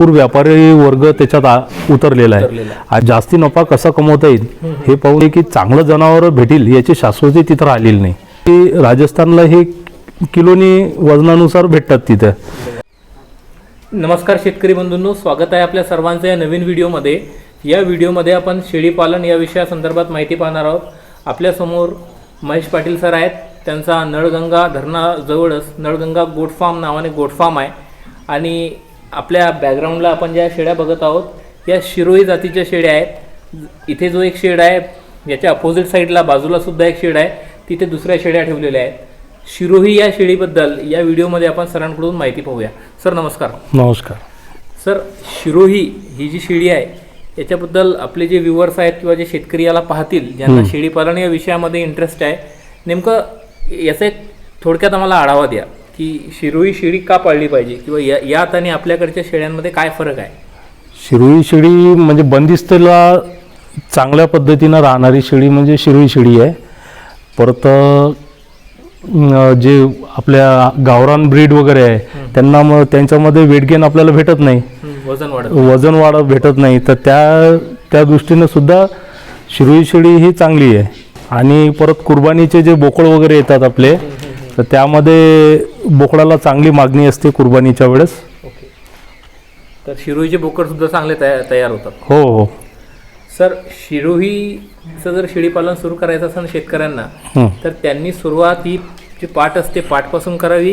भरपूर व्यापारी वर्ग त्याच्यात उतरलेला आहे. जास्ती नफा कसा कमवता येईल हे पाहून की चांगलं जनावर भेटील याची शाश्वती तिथं राहिलेली नाही. की राजस्थानला हे किलोनी वजनानुसार भेटतात तिथं. नमस्कार शेतकरी बंधूंनो स्वागत आहे आपल्या सर्वांचं या नवीन व्हिडिओमध्ये. या व्हिडिओमध्ये आपण शेळीपालन या विषयासंदर्भात माहिती पाहणार आहोत. आपल्यासमोर महेश पाटील सर आहेत. त्यांचा नळगंगा धरणाजवळच नळगंगा गोट फार्म नावाने गोट फार्म आहे. आणि आपल्या बॅकग्राऊंडला आपण ज्या शेळ्या बघत आहोत या शिरोई जातीच्या शेळ्या आहेत. इथे जो एक शेड आहे याच्या अपोजिट साईडला बाजूला सुद्धा एक शेड आहे. तिथे दुसऱ्या शेळ्या ठेवलेल्या आहेत. शिरोही या शेळीबद्दल या व्हिडिओमध्ये आपण सरांकडून माहिती पाहूया. सर नमस्कार. नमस्कार. सर शिरोही ही जी शेळी आहे याच्याबद्दल आपले जे व्ह्युअर्स आहेत किंवा जे शेतकरी याला पाहतील ज्यांना शेळी पालन या विषयामध्ये इंटरेस्ट आहे नेमकं याचा एक थोडक्यात आम्हाला आढावा द्या. की शिरोही शेळी का पाळली पाहिजे? किंवा या यात आणि आपल्याकडच्या शेळ्यांमध्ये काय फरक आहे? शिरुई शेळी म्हणजे बंदिस्तला चांगल्या पद्धतीनं राहणारी शेळी म्हणजे शिरुई शेळी आहे. परत अं, जे आपल्या गावरान ब्रीड वगैरे आहे त्यांना मग त्यांच्यामध्ये वेट गेन आपल्याला भेटत नाही. हं, वजन वाढत वजन वाढ भेटत नाही. तर त्या त्या दृष्टीनं सुद्धा शिरुई शेळी ही चांगली आहे. आणि परत कुर्बानीचे जे बोकड वगैरे येतात आपले तर त्यामध्ये बोकडाला चांगली मागणी असते कुर्बानीच्या वेळेस. ओके. तर शिरोईचे बोकड सुद्धा चांगले तयार तयार होतात. हो हो. सर शिरोहीचं जर शेळीपालन सुरू करायचं असेल शेतकऱ्यांना हं. तर त्यांनी सुरुवात ही जी पाठ असते पाठपासून करावी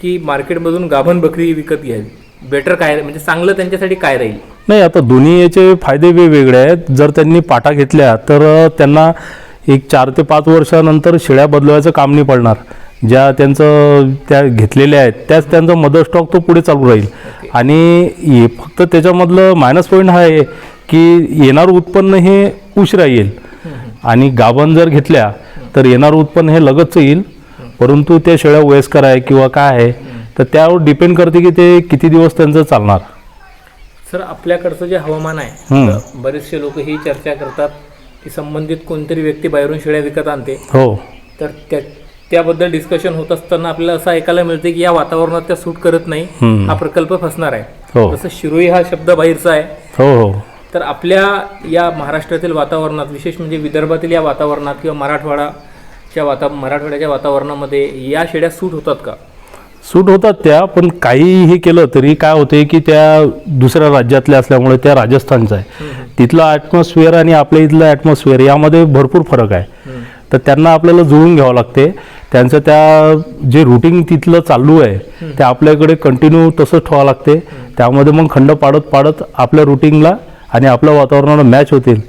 की मार्केटमधून गाभण बकरी विकत घ्यावी? बेटर काय म्हणजे चांगलं त्यांच्यासाठी काय राहील? नाही आता दोन्ही याचे फायदे वेगवेगळे आहेत. जर त्यांनी पाटा घेतल्या तर त्यांना एक चार ते पाच वर्षानंतर शेळ्या बदलवायचं काम नाही पडणार. ज्या त्यांचं त्या घेतलेल्या आहेत त्याच त्यांचा मदर स्टॉक तो पुढे चालू राहील. आणि हे फक्त त्याच्यामधलं मायनस पॉईंट हा आहे की येणारं उत्पन्न हे उशिरा येईल. आणि गाभण जर घेतल्या तर येणारं उत्पन्न हे लगतच येईल. परंतु त्या शेळ्या वयस्कर आहे किंवा काय आहे तर त्यावर डिपेंड करते की ते किती दिवस त्यांचं चालणार. सर आपल्याकडचं जे हवामान आहे बरेचसे लोक ही चर्चा करतात की संबंधित कोणतरी व्यक्ती बाहेरून शेळ्या विकत आणते. हो. तर त्या त्याबद्दल डिस्कशन होत असताना आपल्याला असं ऐकायला मिळते की या वातावरणात त्या सूट करत नाही. हं. प्रकल्प फसणार आहे. हो. जसं शिरोई हा शब्द बाहेरचा आहे. हो हो. तर आपल्या या महाराष्ट्रातील वातावरणात विशेष म्हणजे विदर्भातील या वातावरणात किंवा मराठवाडाच्या वाता मराठवाड्याच्या वातावरणामध्ये या शेळ्या सूट होतात का? सूट होतात त्या पण काही हे केलं तरी काय होते की त्या दुसऱ्या राज्यातल्या असल्यामुळे त्या राजस्थानचं आहे. तिथलं ॲटमॉस्फिअर आणि आपल्या इथलं ॲटमॉस्फिअर यामध्ये भरपूर फरक आहे. तर त्यांना आपल्याला जुळून घ्यावं लागते. त्यांचं त्या जे रुटीन तिथलं चालू आहे ते आपल्याकडे कंटिन्यू तसंच ठेवावं लागते. त्यामध्ये मग खंड पाडत पाडत आपल्या रुटीनला आणि आपल्या वातावरणाला मॅच होतील.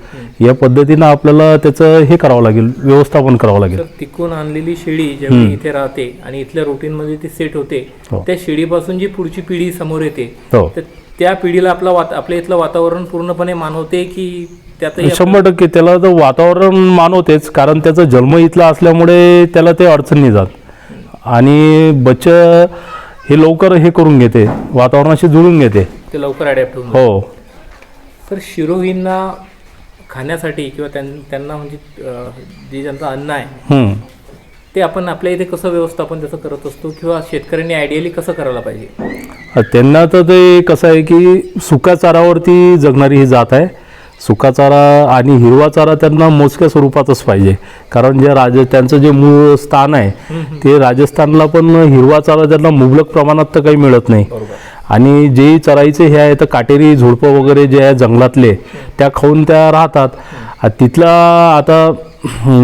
या पद्धतीनं आपल्याला त्याचं हे करावं लागेल व्यवस्थापन करावं लागेल. तिकून आणलेली शेळी जेव्हा इथे राहते आणि इथल्या रुटीन मध्ये ती सेट होते हो. त्या शेळीपासून जी पुढची पिढी समोर येते हो. तर त्या पिढीला आपला वात आपल्या इथलं वातावरण पूर्णपणे मानवते की शंभर टक्के त्याला तर वातावरण मानवतेच कारण त्याचा जन्म इथला असल्यामुळे त्याला ते अडचण नाही जात आणि बच्च हे लवकर हे करून घेते वातावरणाशी जुळून घेते. ते लवकर अडॅप्ट होऊन हो. तर शिरोहींना खाण्यासाठी किंवा त्यां त्यांना म्हणजे जे ज्यांचं अन्न आहे. ते आपण आपल्या इथे कसं व्यवस्थापन त्याचं करत असतो किंवा शेतकऱ्यांनी आयडियली कसं करायला पाहिजे? त्यांना तर ते कसं आहे की सुका चारावरती जगणारी ही जात आहे. सुका चारा आणि हिरवा चारा त्यांना मोजक्या स्वरूपातच पाहिजे. कारण जे राज त्यांचं जे मूळ स्थान आहे ते राजस्थानला पण हिरवा चारा त्यांना मुबलक प्रमाणात तर काही मिळत नाही. आणि जे चराईचे हे आहे तर काटेरी झुडपं वगैरे जे आहे जंगलातले त्या खाऊन त्या राहतात. तिथला आता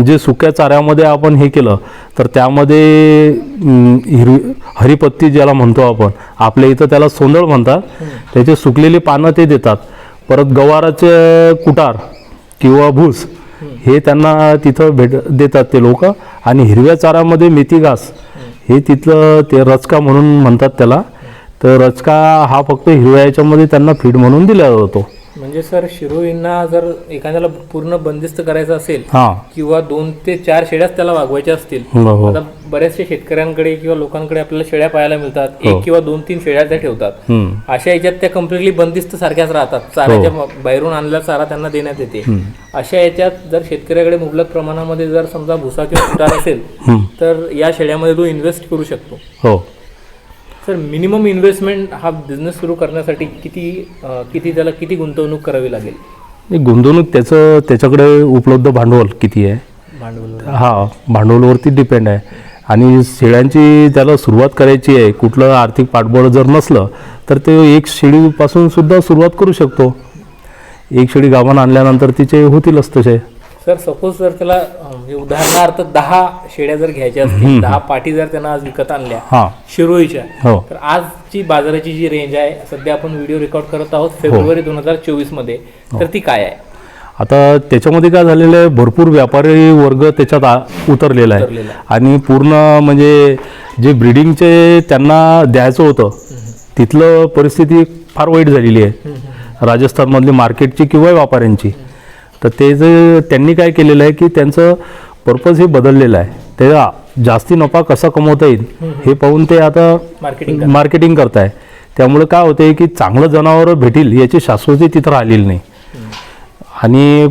जे सुक्या चाऱ्यामध्ये आपण हे केलं तर त्यामध्ये अं, हिरवी हरिपत्ती ज्याला म्हणतो आपण आपल्या इथं त्याला सोंदळ म्हणतात. त्याचे सुकलेली पानं ते देतात. परत गवाराचे कुटार किंवा भूस हे त्यांना तिथं भेट देतात ते लोक. आणि हिरव्या चारामध्ये मेथी घास हे तिथलं ते रचका म्हणून म्हणतात त्याला. तर रचका हा फक्त हिरव्या याच्यामध्ये त्यांना फीड म्हणून दिला जातो. म्हणजे सर शिरोईंना जर एखाद्याला पूर्ण बंदिस्त करायचं असेल हां. किंवा दोन ते चार शेळ्याच त्याला वागवायच्या असतील हो आता बऱ्याचशा शेतकऱ्यांकडे किंवा लोकांकडे आपल्याला शेळ्या पाहायला मिळतात. हो. एक किंवा दोन तीन शेळ्या त्या ठेवतात. हम्म. अशा याच्यात त्या कम्प्लिटली बंदिस्त सारख्याच राहतात. चाऱ्याच्या हो. म- बाहेरून आणलेला चारा त्यांना देण्यात येते. अशा याच्यात जर शेतकऱ्याकडे मुबलक प्रमाणामध्ये जर समजा भुसा किंवा कुटार असेल हम्म. तर या शेळ्यामध्ये तो इन्व्हेस्ट करू शकतो. हो. सर मिनिमम इन्व्हेस्टमेंट हा बिझनेस सुरू करण्यासाठी किती अं, किती त्याला किती गुंतवणूक करावी लागेल? नाही, गुंतवणूक त्याचं त्याच्याकडे उपलब्ध भांडवल किती आहे? भांडवल हा भांडवलावरती डिपेंड आहे. आणि शेळ्यांची त्याला सुरुवात करायची आहे कुठलं आर्थिक पाठबळ जर नसलं तर ते एक शेळीपासून सुद्धा सुरुवात करू शकतो. एक शेळी गाभण आणल्यानंतर तिचे होतीलच तसे. सर सपोज जर त्याला अं, म्हणजे उदाहरणार्थ दहा शेळ्या जर घ्यायच्या असतील दहा पाटी जर त्यांना आज विकत आणल्या हां. शिरोईच्या हो. तर आजची बाजाराची जी रेंज आहे सध्या आपण व्हिडिओ रेकॉर्ड करत आहोत फेब्रुवारी दोन हजार चोवीसमध्ये. तर ती काय आहे? आता त्याच्यामध्ये काय झालेलं आहे भरपूर व्यापारी वर्ग त्याच्यात उतरलेला आहे. आणि पूर्ण म्हणजे जे ब्रिडिंगचे त्यांना द्यायचं होतं तिथलं परिस्थिती फार वाईट झालेली आहे. राजस्थानमधली मार्केटची किंवा व्यापाऱ्यांची. तर ते जे त्यांनी काय केलेलं आहे की त्यांचं पर्पज हे बदललेलं आहे. ते जास्ती नफा कसा कमवता येईल हे पाहून ते आता मार्केटिंग मार्केटिंग करताय. त्यामुळे काय होते की चांगलं जनावर भेटील याची शाश्वती तिथं राहिलेली नाही. आणि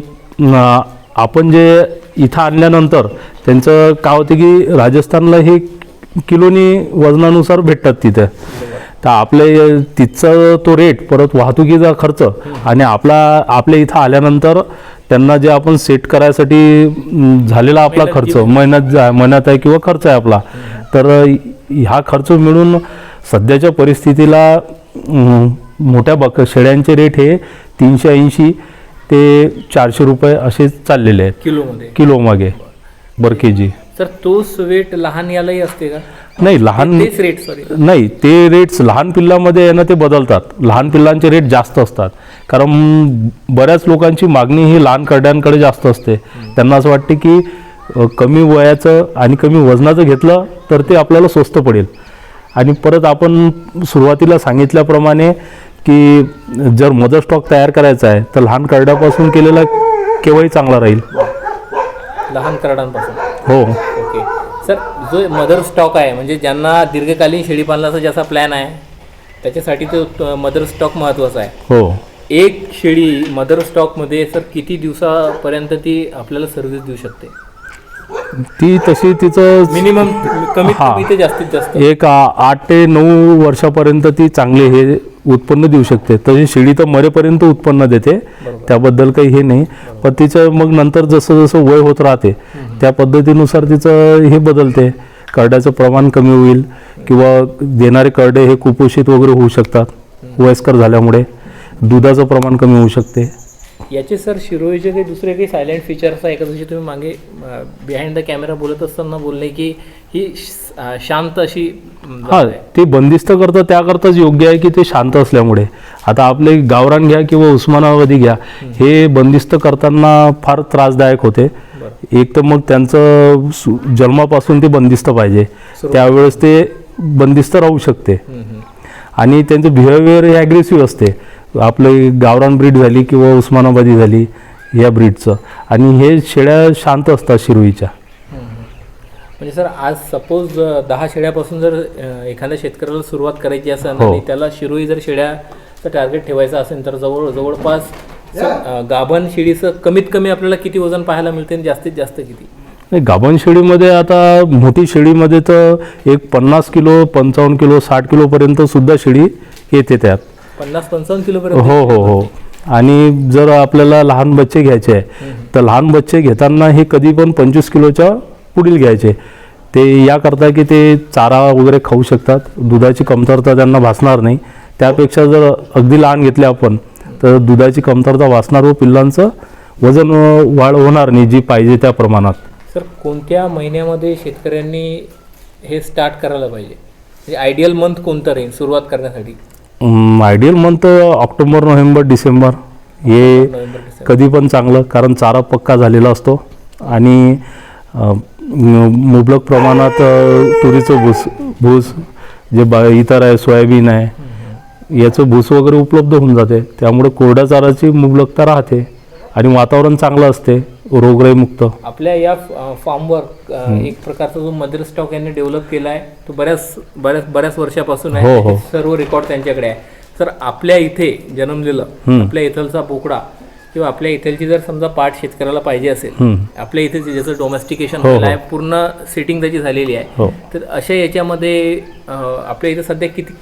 आपण जे इथं आणल्यानंतर त्यांचं काय होतं की राजस्थानला हे किलोनी वजनानुसार भेटतात तिथं. तर आपले तिथचा तो रेट परत वाहतुकीचा खर्च आणि आपला आपल्या इथं आल्यानंतर त्यांना जे आपण सेट करायसाठी झालेला आपला खर्च जा- मेहनत आहे किंवा खर्च आहे आपला. तर ह्या खर्च मिळून सध्याच्या परिस्थितीला मोठ्या बक शेळ्यांचे रेट हे तीनशे ऐंशी ते चारशे रुपये असे चाललेले आहेत. किलो मध्ये किलो मागे बर के जी सर तोच वेट लहान यालाही असते का? नाही लहान तेच रेट सॉरी नाही ते रेट्स लहान पिल्लामध्ये आहे ना ते बदलतात. लहान पिल्लांचे रेट जास्त असतात. कारण बऱ्याच लोकांची मागणी ही लहान करड्यांकडे जास्त असते. त्यांना असं वाटते की अ, कमी वयाचं आणि कमी वजनाचं घेतलं तर ते आपल्याला स्वस्त पडेल. आणि परत आपण सुरुवातीला सांगितल्याप्रमाणे की जर मदर स्टॉक तयार करायचा आहे तर लहान करड्यापासून केलेला केव्हाही चांगला राहील. लहान कराडांपासून हो. ओके सर जो मदर स्टॉक आहे म्हणजे ज्यांना दीर्घकालीन शेळी पालनाचा ज्याचा प्लॅन आहे त्याच्यासाठी तो मदर स्टॉक महत्त्वाचा आहे. हो. एक शेळी मदर स्टॉकमध्ये सर किती दिवसापर्यंत ती आपल्याला सर्व्हिस देऊ शकते? ती तशी तिचं मिनिमम हा. कमी ते जास्तीत जास्त. एक आ- आठ ते नऊ वर्षापर्यंत ती चांगले हे उत्पन्न देऊ शकते. तशी शेळी तर मरेपर्यंत उत्पन्न देते. त्याबद्दल काही हे नाही. पण तिचं मग नंतर जसं जसं वय होत राहते त्या पद्धतीनुसार तिचं हे बदलते. करड्याचं प्रमाण कमी होईल किंवा देणारे करडे हे कुपोषित वगैरे होऊ शकतात वयस्कर झाल्यामुळे. दुधाचं प्रमाण कमी होऊ शकते. याचे सर शिरोईचे काही दुसरे काही सायलेंट फीचर्स आहे का? जसे तुम्ही मागे बिहाइंड द कॅमेरा बोलत असताना बोलले की ही शांत अशी हा. ते बंदिस्त करतं त्याकरताच योग्य आहे की ते शांत असल्यामुळे. आता आपले गावरान घ्या किंवा उस्मानाबादी घ्या हे बंदिस्त करताना फार त्रासदायक होते. एक तर मग त्यांचं जन्मापासून ते बंदिस्त पाहिजे. त्यावेळेस ते बंदिस्त राहू शकते. आणि त्यांचं बिहेवियर हे ॲग्रेसिव्ह असते. आपली गावरान ब्रीड झाली किंवा उस्मानाबादी झाली या ब्रीडचं आणि हे शेळ्या शांत असतात शिरोईच्या. म्हणजे सर आज सपोज दहा शेळ्यापासून जर एखाद्या शेतकऱ्याला सुरुवात करायची असेल हो. आणि त्याला शिरोई जर शेळ्याचं टार्गेट ठेवायचं असेल तर जवळ जवळपास गाभण शेळीचं कमीत कमी आपल्याला किती वजन पाहायला मिळते आणि जास्तीत जास्त किती? नाही गाभण शेळीमध्ये आता मोठी शेळीमध्ये तर एक पन्नास किलो पंचावन्न किलो साठ किलोपर्यंत सुद्धा शेळी येते त्यात. पन्नास पंचावन्न किलोपर्यंत हो हो हो. आणि जर आपल्याला लहान बच्चे घ्यायचे आहे तर लहान बच्चे घेताना हे कधी पण पंचवीस किलोच्या पुढील घ्यायचे. ते याकरता की ते चारा वगैरे खाऊ शकतात. दुधाची कमतरता त्यांना भासणार नाही. त्यापेक्षा जर अगदी लहान घेतले आपण तर दुधाची कमतरता भासणार व पिल्लांचं वजन वाढ होणार नाही जी पाहिजे त्या प्रमाणात. सर कोणत्या महिन्यामध्ये शेतकऱ्यांनी हे स्टार्ट करायला पाहिजे? म्हणजे आयडियल मंथ कोणतं राहील सुरुवात करण्यासाठी? Ideal month October November December. हे कधी पण चांगलं कारण चारा पक्का झालेला असतो. आणि मुबलक प्रमाणात तुरीचं भूस भूस जे बा इतर आहे सोयाबीन आहे याचं भूस वगैरे उपलब्ध होऊन जाते. त्यामुळे कोरड्या चाराची मुबलकता राहते आणि वातावरण चांगलं असते रोगराई मुक्त. आपल्या या फार्मवर एक प्रकारचा जो मदर स्टॉक यांनी डेव्हलप केला आहे तो बऱ्याच बऱ्याच बऱ्याच वर्षापासून आहे. हो, हो. सर्व रेकॉर्ड त्यांच्याकडे आहे. सर आपल्या इथे जन्मलेलं. आपल्या इथलचा बोकडा किंवा आपल्या इथलची जर समजा पाठ शेतकऱ्याला पाहिजे असेल. आपल्या इथे ज्याचं डोमेस्टिकेशन हो, झालेलं हो. आहे पूर्ण सेटिंग त्याची झालेली आहे. हो. तर अशा याच्यामध्ये आपल्या इथं सध्या किती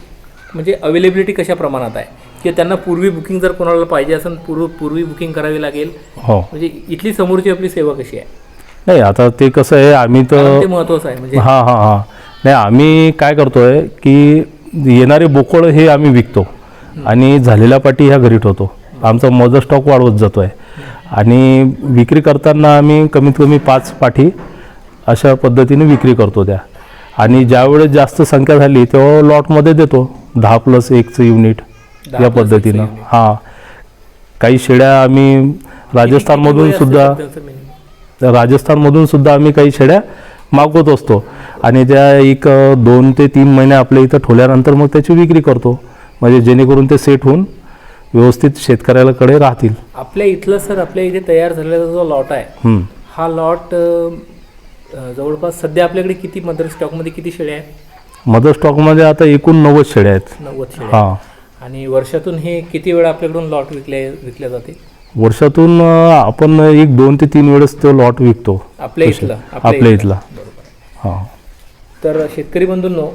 म्हणजे अवेलेबिलिटी कशा प्रमाणात आहे? किंवा त्यांना पूर्वी बुकिंग जर कोणाला पाहिजे असेल पूर्व पूर्वी बुकिंग करावी लागेल हो. म्हणजे इथली समोरची आपली सेवा कशी आहे? नाही आता ते कसं आहे आम्ही तर ते महत्वाचं आहे म्हणजे हां हां हां. नाही आम्ही काय करतोय की येणारे बोकळ हे आम्ही विकतो. आणि झालेल्या पाटी ह्या घरी ठेवतो. आमचा मजर स्टॉक वाढवत जातो आहे आणि विक्री करताना आम्ही कमीत कमी पाच पाठी अशा पद्धतीने विक्री करतो त्या. आणि ज्यावेळेस जास्त संख्या झाली तेव्हा लॉटमध्ये देतो. दहा प्लस एकचं युनिट या पद्धतीनं. हां. काही शेळ्या आम्ही राजस्थानमधून सुद्धा राजस्थानमधून सुद्धा आम्ही काही शेळ्या मागवत असतो. आणि त्या एक दोन ते तीन महिने आपल्या इथं ठेवल्यानंतर मग त्याची विक्री करतो. म्हणजे जेणेकरून ते सेट होऊन व्यवस्थित शेतकऱ्याकडे राहतील. आपल्या इथलं सर आपल्या इथे तयार झालेला जो लॉट आहे. हा लॉट जवळपास सध्या आपल्याकडे किती मदर स्टॉकमध्ये किती शेळ्या आहेत? मदर स्टॉकमध्ये आता एकूण नव्वद शेळ्या आहेत. नव्वद शेळ्या हां. आणि वर्षातून हे किती वेळा आपल्याकडून लॉट विकले विकल्या जाते? वर्षातून आपण एक दोन ते तीन वेळेस तो लॉट विकतो. आपल्या इथलं आपल्या इथला. हां. तर शेतकरी बंधूंनो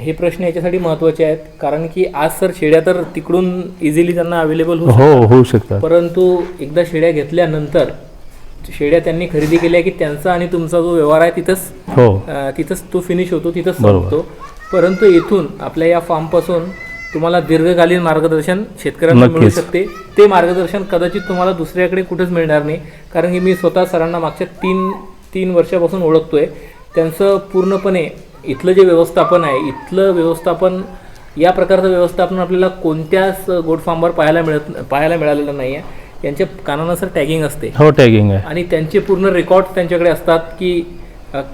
हे प्रश्न याच्यासाठी महत्त्वाचे आहेत. कारण की आज सर शेळ्या तर तिकडून इझिली त्यांना अवेलेबल होऊ हो होऊ शकतात. परंतु एकदा शेळ्या घेतल्यानंतर शेळ्या त्यांनी खरेदी केल्या की त्यांचा आणि तुमचा जो व्यवहार आहे तिथंच हो. तिथंच तो फिनिश होतो तिथंच. संपतो. परंतु इथून आपल्या या फार्मपासून तुम्हाला दीर्घकालीन मार्गदर्शन शेतकऱ्यांना मिळू. शकते. ते मार्गदर्शन कदाचित तुम्हाला दुसऱ्याकडे कुठेच मिळणार नाही. कारण की मी स्वतः सरांना मागच्या तीन तीन वर्षापासून ओळखतोय. त्यांचं पूर्णपणे इथलं जे व्यवस्थापन आहे इथलं व्यवस्थापन या प्रकारचं व्यवस्थापन आपल्याला कोणत्याच गोट फार्मवर पाहायला मिळत पाहायला मिळालेलं नाही आहे यांच्या कानानुसार टॅगिंग असते. हो टॅगिंग आहे. आणि त्यांचे पूर्ण रेकॉर्ड त्यांच्याकडे असतात की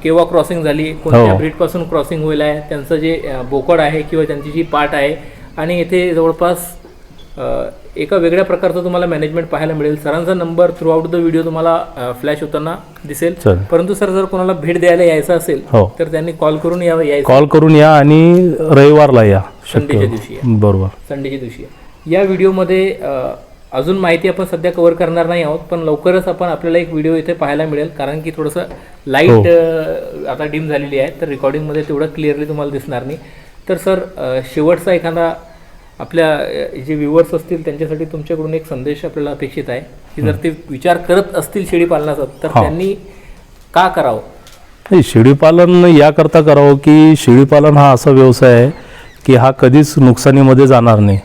केव्हा क्रॉसिंग झाली कोणत्या हो. ब्रीडपासून क्रॉसिंग होईल आहे त्यांचं जे बोकड आहे किंवा त्यांची जी पाट आहे आणि इथे जवळपास एका वेगळ्या प्रकारचं तुम्हाला मॅनेजमेंट पाहायला मिळेल. सरांचा number through out the video तुम्हाला फ्लॅश होताना दिसेल. परंतु सर जर कोणाला भेट द्यायला यायचं असेल हो. तर त्यांनी कॉल करून या यायचं. कॉल करून या आणि रविवारला या. संडेच्या दिवशी. बरोबर. संडेच्या दिवशी या. व्हिडिओमध्ये अजून माहिती आपण सध्या कव्हर करणार नाही आहोत पण लवकरच आपण आपल्याला एक व्हिडिओ इथे पाहायला मिळेल. कारण की थोडंसं लाइट आता डिम झालेली आहे तर रेकॉर्डिंगमध्ये तेवढं क्लिअरली तुम्हाला दिसणार नाही. तर सर शेवटचा एखादा आपल्या जे व्ह्युअर्स असतील त्यांच्यासाठी तुमच्याकडून एक संदेश आपल्याला अपेक्षित आहे की जर ते विचार करत असतील शेळी पालनाचा तर. त्यांनी का करावं? नाही शेळीपालन याकरता करावं की शेळीपालन हा असा व्यवसाय आहे की हा कधीच नुकसानीमध्ये जाणार नाही.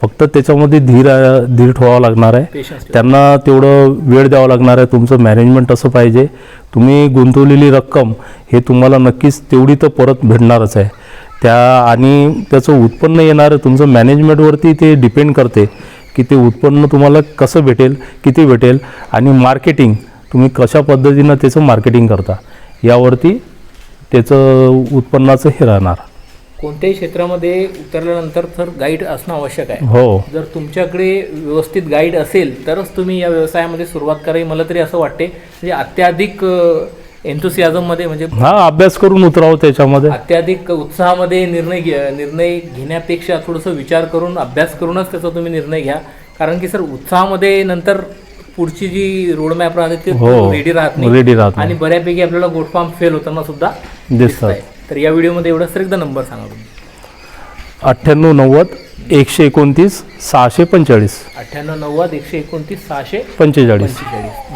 फक्त त्याच्यामध्ये धीर धीर ठेवावा लागणार आहे. त्यांना तेवढं वेळ द्यावा लागणार आहे. तुमचं मॅनेजमेंट असं पाहिजे. तुम्ही गुंतवलेली रक्कम हे तुम्हाला नक्कीच तेवढी तर परत भेटणारच आहे. त्या आणि त्याचं उत्पन्न येणार तुमचं मॅनेजमेंटवरती ते डिपेंड करते की ते उत्पन्न तुम्हाला कसं भेटेल किती भेटेल आणि मार्केटिंग तुम्ही कशा पद्धतीनं त्याचं मार्केटिंग करता यावरती त्याचं उत्पन्नाचं हे राहणार. कोणत्याही क्षेत्रामध्ये उतरल्यानंतर तर गाईड असणं आवश्यक आहे. हो. जर तुमच्याकडे व्यवस्थित गाईड असेल तरच तुम्ही या व्यवसायामध्ये सुरुवात करावी मला तरी असं वाटते म्हणजे अत्याधिक एन्थुसियाझममध्ये म्हणजे हा अभ्यास करून उतरावं त्याच्यामध्ये. अत्याधिक उत्साहामध्ये निर्णय घे निर्णय घेण्यापेक्षा थोडंसं विचार करून अभ्यास करूनच त्याचा तुम्ही निर्णय घ्या. कारण की सर उत्साहामध्ये नंतर पुढची जी रोडमॅप राहते ती हो रेडी राहत नाही. रेडी राहत आणि बऱ्यापैकी आपल्याला गोट फार्म फेल होताना सुद्धा दिसतात. आहे तर या व्हिडिओमध्ये एवढंच. तर एकदा नंबर सांगा तुम्ही. अठ्ठ्याण्णव नव्वद एकशे एकोणतीस सहाशे पंचेचाळीस. अठ्ठ्याण्णव नव्वद एकशे एकोणतीस सहाशे पंचेचाळीस. पंचेचाळीस.